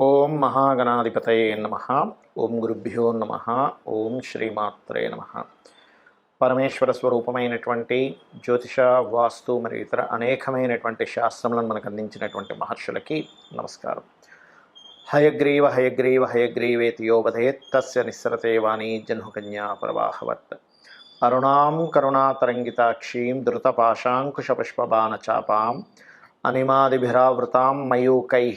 ఓం మహాగణాధిపతయే నమ. ఓం గురుభ్యో నమ. ఓం శ్రీమాత్రే నమ. పరమేశ్వర స్వరూపమైనటువంటి జ్యోతిష వాస్తు మరియు ఇతర అనేకమైనటువంటి శాస్త్రములను మనకు అందించినటువంటి మహర్షులకి నమస్కారం. హయగ్రీవ హయగ్రీవ హయగ్రీవేతి యోగధేత్ తస్య నిస్సరతే వాణి జహ్నుకన్యా ప్రవాహవత్. అరుణాం కరుణాతరంగితాక్షీం ద్రుతపాశాంకుశపుష్పబాణచాపాం. అనిమాదిభిరావృతాం మయూకై.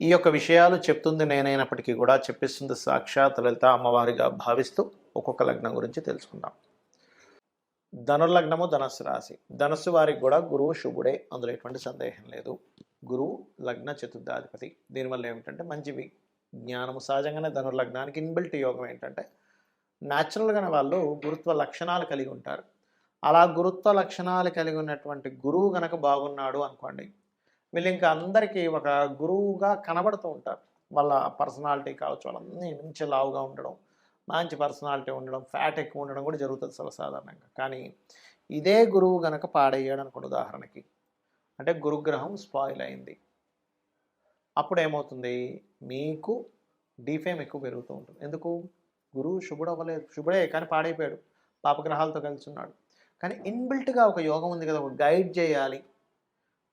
ఈ యొక్క విషయాలు చెప్తుంది నేనైనప్పటికీ కూడా చెప్పిస్తుంది సాక్షాత్ లలిత అమ్మవారిగా భావిస్తూ ఒక్కొక్క లగ్నం గురించి తెలుసుకుందాం. ధనుర్లగ్నము ధనస్సు రాశి. ధనస్సు వారికి కూడా గురువు శుభుడే అందులో ఎటువంటి సందేహం లేదు. గురువు లగ్న చతుర్థాధిపతి. దీనివల్ల ఏమిటంటే మంచివి. జ్ఞానము సహజంగానే ధనుర్లగ్నానికి ఇన్బిల్ట్ యోగం ఏంటంటే న్యాచురల్గానే వాళ్ళు గురుత్వ లక్షణాలు కలిగి ఉంటారు. అలా గురుత్వ లక్షణాలు కలిగి ఉన్నటువంటి గురువు గనక బాగున్నాడు అనుకోండి వీళ్ళు ఇంకా అందరికీ ఒక గురువుగా కనబడుతూ ఉంటారు. వాళ్ళ పర్సనాలిటీ కావచ్చు వాళ్ళన్నీ మంచి లావుగా ఉండడం మంచి పర్సనాలిటీ ఉండడం ఫ్యాట్ ఎక్కువ ఉండడం కూడా జరుగుతుంది సర్వసాధారణంగా కానీ ఇదే గురువు గనక పాడయ్యాడు అనుకోండి ఉదాహరణకి అంటే గురుగ్రహం స్పాయిల్ అయింది. అప్పుడు ఏమవుతుంది మీకు డీఫేమ్ ఎక్కువ పెరుగుతూ ఉంటుంది. ఎందుకు? గురువు శుభుడు అవ్వలేదు శుభుడే కానీ పాడైపోయాడు. పాపగ్రహాలతో కలిసి ఉన్నాడు. కానీ ఇన్బిల్ట్గా ఒక యోగం ఉంది కదా ఒక గైడ్ చేయాలి.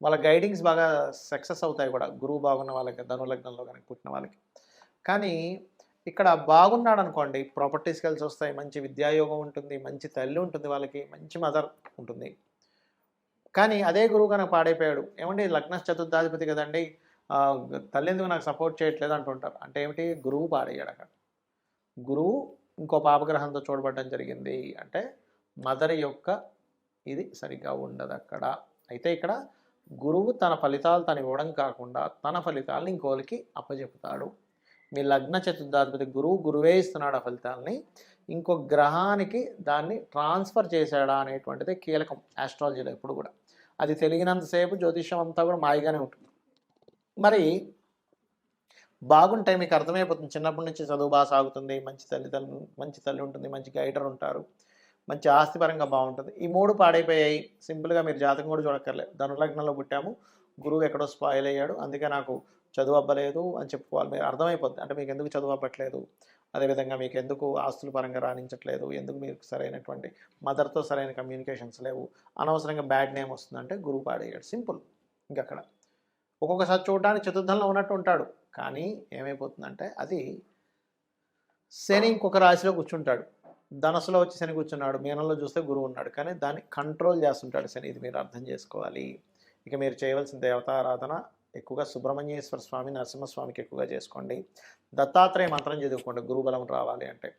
వాళ్ళ గైడింగ్స్ బాగా సక్సెస్ అవుతాయి కూడా. గురువు బాగున్న వాళ్ళకి ధనులగ్నంలో కనుక పుట్టిన వాళ్ళకి. కానీ ఇక్కడ బాగున్నాడు అనుకోండి ప్రాపర్టీస్ కలిసి వస్తాయి మంచి విద్యాయోగం ఉంటుంది మంచి తల్లి ఉంటుంది వాళ్ళకి మంచి మదర్ ఉంటుంది. కానీ అదే గురువు కనుక పాడైపోయాడు ఏమండి లగ్న చతుర్థాధిపతి కదండి తల్లి ఎందుకు నాకు సపోర్ట్ చేయట్లేదు అంటుంటారు. అంటే ఏమిటి? గురువు పాడయ్యాడు అక్కడ. గురువు ఇంకో పాపగ్రహంతో చూడబడడం జరిగింది అంటే మదర్ యొక్క ఇది సరిగ్గా ఉండదు అక్కడ. అయితే ఇక్కడ గురువు తన ఫలితాలు తను ఇవ్వడం కాకుండా తన ఫలితాలను ఇంకోలికి అప్పచెపుతాడు మీ లగ్న చతుర్థాధిపతి గురువు గురువే ఇస్తున్నాడు ఆ ఫలితాలని. ఇంకో గ్రహానికి దాన్ని ట్రాన్స్ఫర్ చేశాడా అనేటువంటిది కీలకం ఆస్ట్రాలజీలో ఎప్పుడు కూడా. అది తెలియనంతసేపు జ్యోతిష్యం అంతా కూడా మాయగానే ఉంటుంది. మరి బాగుంటాయి మీకు అర్థమైపోతుంది. చిన్నప్పటి నుంచి చదువు బాగా సాగుతుంది. మంచి తల్లిదండ్రులు మంచి తల్లి ఉంటుంది మంచి గైడర్ ఉంటారు. మంచి ఆస్తిపరంగా బాగుంటుంది. ఈ మూడు పాడైపోయాయి. సింపుల్గా మీరు జాతకం కూడా చూడక్కర్లేదు. ధనులగ్నంలో పుట్టాము. గురువు ఎక్కడో స్పాయిల్ అయ్యాడు. అందుకే నాకు చదువు అవ్వలేదు అని చెప్పుకోవాలి. మీరు అర్థమైపోద్ది. అంటే మీకు ఎందుకు చదువు అవ్వట్లేదు అదేవిధంగా మీకు ఎందుకు ఆస్తుల పరంగా రాణించట్లేదు? ఎందుకు మీకు సరైనటువంటి మదర్తో సరైన కమ్యూనికేషన్స్ లేవు? అనవసరంగా బ్యాడ్ నేమ్ వస్తుందంటే గురువు పాడయ్యాడు. సింపుల్. ఇంకక్కడ. ఒక్కొక్కసారి చూడడానికి చతుర్థంలో ఉన్నట్టు ఉంటాడు. కానీ ఏమైపోతుందంటే అది శని ఇంకొక రాశిలో కూర్చుంటాడు. ధనసులో వచ్చి శని కూర్చున్నాడు మీనంలో చూస్తే గురువు ఉన్నాడు కానీ దాన్ని కంట్రోల్ చేస్తుంటాడు శని. ఇది మీరు అర్థం చేసుకోవాలి. ఇక మీరు చేయవలసిన దేవతారాధన ఎక్కువగా సుబ్రహ్మణ్యేశ్వర స్వామి నరసింహస్వామికి ఎక్కువగా చేసుకోండి. దత్తాత్రేయ మంత్రం చదువుకోండి గురుబలం రావాలి అంటే.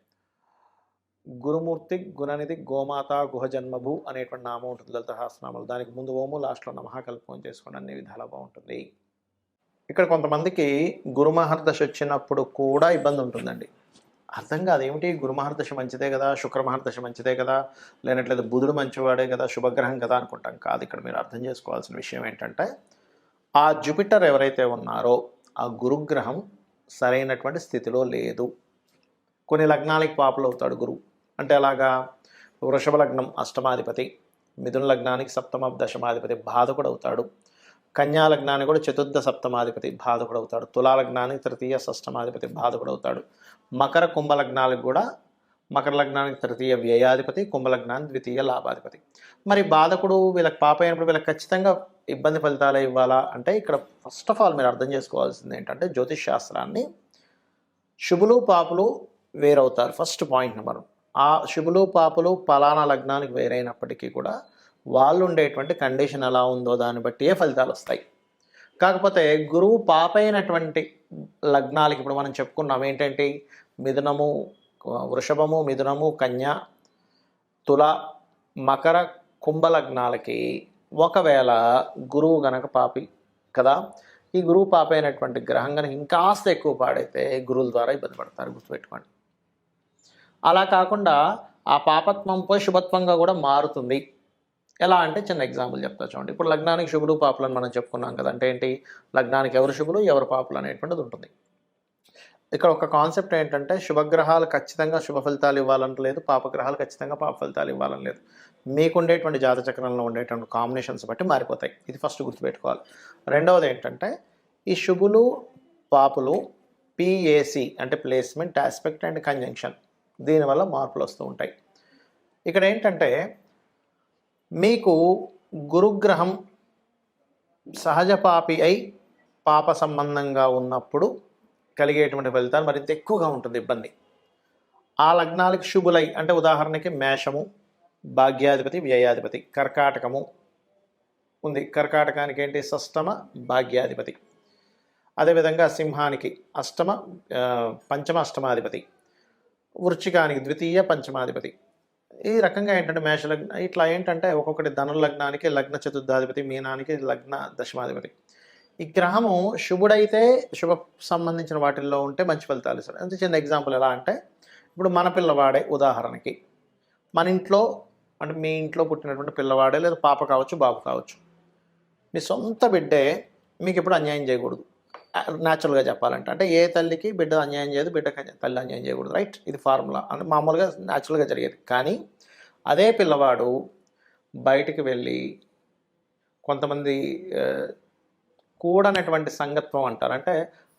గురుమూర్తి గుణనిధి గోమాత గుహ జన్మభూ అనేటువంటి నామం ఉంటుంది లలిత సహస్రనామాలు. దానికి ముందు ఓము లాస్ట్లో నమహాకల్పం కల్పం చేసుకోండి అన్ని విధాలా బాగుంటుంది. ఇక్కడ కొంతమందికి గురుమహర్దశ వచ్చినప్పుడు కూడా ఇబ్బంది ఉంటుందండి. అర్థం కాదు. ఏమిటి? గురుమహర్దశ మంచిదే కదా శుక్రమహర్దశ మంచిదే కదా లేనట్లేదు బుధుడు మంచివాడే కదా శుభగ్రహం కదా అనుకుంటాం. కాదు ఇక్కడ మీరు అర్థం చేసుకోవాల్సిన విషయం ఏంటంటే ఆ జూపిటర్ ఎవరైతే ఉన్నారో ఆ గురుగ్రహం సరైనటువంటి స్థితిలో లేదు. కొన్ని లగ్నాలకి పాపులు అవుతాడు గురువు. అంటే అలాగా వృషభ లగ్నం అష్టమాధిపతి మిథున లగ్నానికి సప్తమ దశమాధిపతి బాధకుడు అవుతాడు. కన్యా కూడా చతుర్థ సప్తమాధిపతి బాధకుడు అవుతాడు తులా తృతీయ షష్టమాధిపతి బాధకుడు అవుతాడు మకర కుంభ లగ్నాలకు కూడా మకర లగ్నానికి తృతీయ వ్యయాధిపతి కుంభలగ్నానికి ద్వితీయ లాభాధిపతి. మరి బాధకుడు వీళ్ళకి పాప అయినప్పుడు వీళ్ళకి ఖచ్చితంగా ఇబ్బంది ఫలితాలు ఇవ్వాలా అంటే ఇక్కడ ఫస్ట్ ఆఫ్ ఆల్ మీరు అర్థం చేసుకోవాల్సింది ఏంటంటే జ్యోతిష్ శాస్త్రాన్ని శుభులు పాపులు వేరవుతారు. ఫస్ట్ పాయింట్ నెంబర్ ఆ శుభులు పాపులు పలానా లగ్నానికి వేరైనప్పటికీ కూడా వాళ్ళు ఉండేటువంటి కండిషన్ ఎలా ఉందో దాన్ని బట్టి ఏ ఫలితాలు వస్తాయి. కాకపోతే గురువు పాపైనటువంటి లగ్నాలకి ఇప్పుడు మనం చెప్పుకున్నాం ఏంటంటే మిథునము వృషభము మిథునము కన్య తుల మకర కుంభ లగ్నాలకి ఒకవేళ గురువు గనక పాపి కదా ఈ గురువు పాపైనటువంటి గ్రహం కనుక ఇంకాస్త ఎక్కువ పాడైతే గురువుల ద్వారా ఇబ్బంది పడతారు గుర్తుపెట్టుకోండి. అలా కాకుండా ఆ పాపత్వం పోయి శుభత్వంగా కూడా మారుతుంది. ఎలా అంటే చిన్న ఎగ్జాంపుల్ చెప్తా చూడండి. ఇప్పుడు లగ్నానికి శుభుడు పాపులు అని మనం చెప్పుకున్నాం కదా అంటే ఏంటి? లగ్నానికి ఎవరు శుభులు ఎవరు పాపులు అనేటువంటిది ఉంటుంది. ఇక్కడ ఒక కాన్సెప్ట్ ఏంటంటే శుభగ్రహాలు ఖచ్చితంగా శుభ ఫలితాలు ఇవ్వాలని లేదు పాపగ్రహాలు ఖచ్చితంగా పాప ఫలితాలు ఇవ్వాలని లేదు. మీకు ఉండేటువంటి జాత చక్రంలో ఉండేటువంటి కాంబినేషన్స్ బట్టి మారిపోతాయి. ఇది ఫస్ట్ గుర్తుపెట్టుకోవాలి. రెండవది ఏంటంటే ఈ శుభులు పాపులు పిఏసి అంటే ప్లేస్మెంట్ ఆస్పెక్ట్ అండ్ కంజంక్షన్ దీనివల్ల మార్పులు వస్తూ ఉంటాయి. ఇక్కడ ఏంటంటే మీకు గురుగ్రహం సహజ పాపి అయి పాప సంబంధంగా ఉన్నప్పుడు కలిగేటువంటి ఫలితాలు మరింత ఎక్కువగా ఉంటుంది ఇబ్బంది. ఆ లగ్నాలకి శుభులై అంటే ఉదాహరణకి మేషము భాగ్యాధిపతి వ్యయాధిపతి కర్కాటకము ఉంది. కర్కాటకానికి ఏంటి? షష్టమ భాగ్యాధిపతి. అదేవిధంగా సింహానికి అష్టమ పంచమ అష్టమాధిపతి వృచ్చికానికి ద్వితీయ పంచమాధిపతి. ఈ రకంగా ఏంటంటే మేష లగ్న ఇట్లా ఏంటంటే ఒక్కొక్కటి ధను లగ్నానికి లగ్న చతుర్థాధిపతి మీనానికి లగ్న దశమాధిపతి. ఈ గ్రహము శుభుడైతే శుభ సంబంధించిన వాటిల్లో ఉంటే మంచి ఫలితాలు ఇస్తాడు. అంతే చిన్న ఎగ్జాంపుల్ ఎలా అంటే ఇప్పుడు మన పిల్లవాడే ఉదాహరణకి మన ఇంట్లో అంటే మీ ఇంట్లో పుట్టినటువంటి పిల్లవాడే లేదా పాప కావచ్చు బాబు కావచ్చు మీ సొంత బిడ్డే మీకు ఎప్పుడు అన్యాయం చేయకూడదు. న్యాచురల్గా చెప్పాలంటే అంటే ఏ తల్లికి బిడ్డ అన్యాయం చేయదు బిడ్డకి తల్లి అన్యాయం చేయకూడదు. రైట్ ఇది ఫార్ములా అంటే మామూలుగా న్యాచురల్గా జరిగేది. కానీ అదే పిల్లవాడు బయటికి వెళ్ళి కొంతమంది కూడనటువంటి సంగత్వం అంటారు. అంటే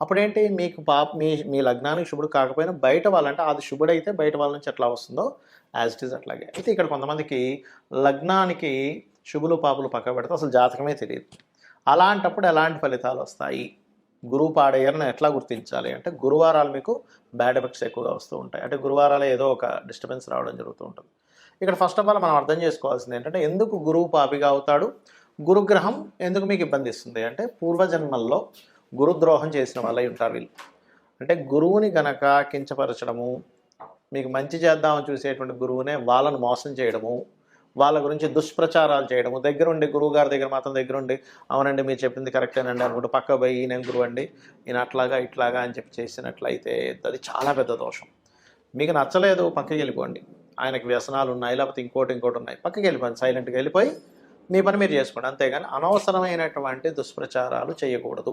అప్పుడేంటి? మీకు పాప మీ మీ లగ్నానికి శుభుడు కాకపోయినా బయట వాళ్ళంటే అది శుభుడైతే బయట వాళ్ళ నుంచి ఎట్లా వస్తుందో యాజ్ ఇట్ ఈస్ అట్లాగే. అయితే ఇక్కడ కొంతమందికి లగ్నానికి శుభులు పాపులు పక్క పెడితే అసలు జాతకమే తెలియదు. అలాంటప్పుడు ఎలాంటి ఫలితాలు వస్తాయి? గురువు పాడయ్యారని ఎట్లా గుర్తించాలి? అంటే గురువారాలు మీకు బ్యాడ్ ఎఫెక్ట్స్ ఎక్కువగా వస్తూ ఉంటాయి. అంటే గురువారాలు ఏదో ఒక డిస్టర్బెన్స్ రావడం జరుగుతూ ఉంటుంది. ఇక్కడ ఫస్ట్ ఆఫ్ ఆల్ మనం అర్థం చేసుకోవాల్సింది ఏంటంటే ఎందుకు గురువు పాపిగా అవుతాడు? గురుగ్రహం ఎందుకు మీకు ఇబ్బంది ఇస్తుంది? అంటే పూర్వజన్మల్లో గురుద్రోహం చేసిన వాళ్ళై ఉంటారు వీళ్ళు. అంటే గురువుని గనక కించపరచడము మీకు మంచి చేద్దామని చూసేటువంటి గురువునే వాళ్ళను మోసం చేయడము వాళ్ళ గురించి దుష్ప్రచారాలు చేయడము దగ్గరుండి గురువు గారి దగ్గర మాత్రం దగ్గరుండి అవునండి మీరు చెప్పింది కరెక్టేనండి అనుకుంటూ పక్క పోయి నేను గురువు అండి ఈయన అట్లాగా ఇట్లాగా అని చెప్పి చేసినట్లయితే అది చాలా పెద్ద దోషం. మీకు నచ్చలేదు పక్కకి వెళ్ళిపోండి. ఆయనకి వ్యసనాలు ఉన్నాయి లేకపోతే ఇంకోటి ఇంకోటి ఉన్నాయి పక్కకి వెళ్ళిపోండి సైలెంట్గా వెళ్ళిపోయి మీ పని మీరు చేసుకోండి. అంతేగాని అనవసరమైనటువంటి దుష్ప్రచారాలు చేయకూడదు.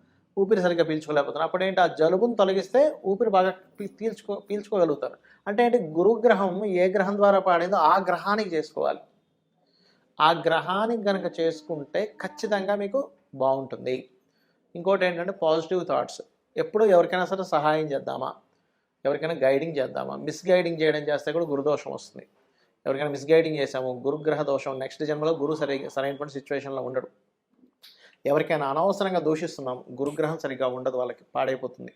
ఊపిరి సరిగ్గా పీల్చుకోలేకపోతున్నారు. అప్పుడు ఏంటి ఆ జలుబును తొలగిస్తే ఊపిరి బాగా పీల్చుకో పీల్చుకోగలుగుతారు. అంటే ఏంటి? గురుగ్రహం ఏ గ్రహం ద్వారా పాడిందో ఆ గ్రహానికి చేసుకోవాలి. ఆ గ్రహానికి కనుక చేసుకుంటే ఖచ్చితంగా మీకు బాగుంటుంది. ఇంకోటి ఏంటంటే పాజిటివ్ థాట్స్. ఎప్పుడు ఎవరికైనా సరే సహాయం చేద్దామా? ఎవరికైనా గైడింగ్ చేద్దామా? మిస్గైడింగ్ చేయడం చేస్తే కూడా గురుదోషం వస్తుంది. ఎవరికైనా మిస్గైడింగ్ చేసాము గురుగ్రహ దోషం నెక్స్ట్ జన్మలో గురు సరి సరైనటువంటి సిచ్యువేషన్లో ఉండడు. ఎవరికైనా అనవసరంగా దూషిస్తున్నాం గురుగ్రహం సరిగ్గా ఉండదు వాళ్ళకి పాడైపోతుంది.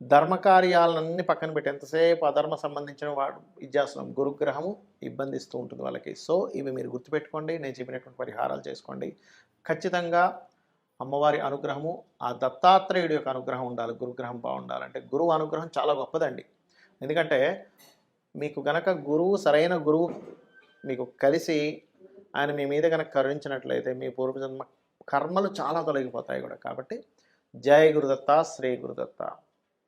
ధర్మకార్యాలన్నీ పక్కన పెట్టి ఎంతసేపు అధర్మ సంబంధించిన వాడు ఇది చేస్తున్నాం గురుగ్రహము ఇబ్బందిస్తూ ఉంటుంది వాళ్ళకి. సో ఇవి మీరు గుర్తుపెట్టుకోండి నేను చెప్పినటువంటి పరిహారాలు చేసుకోండి. ఖచ్చితంగా అమ్మవారి అనుగ్రహము ఆ దత్తాత్రేయుడి యొక్క అనుగ్రహం ఉండాలి గురుగ్రహం బాగుండాలంటే. గురువు అనుగ్రహం చాలా గొప్పదండి. ఎందుకంటే మీకు గనక గురువు సరైన గురువు మీకు కలిసి ఆయన మీ మీద కనుక కరుణించినట్లయితే మీ పూర్వజన్మ కర్మలు చాలా తొలగిపోతాయి కూడా. కాబట్టి జయ గురుదత్త శ్రీ గురుదత్త.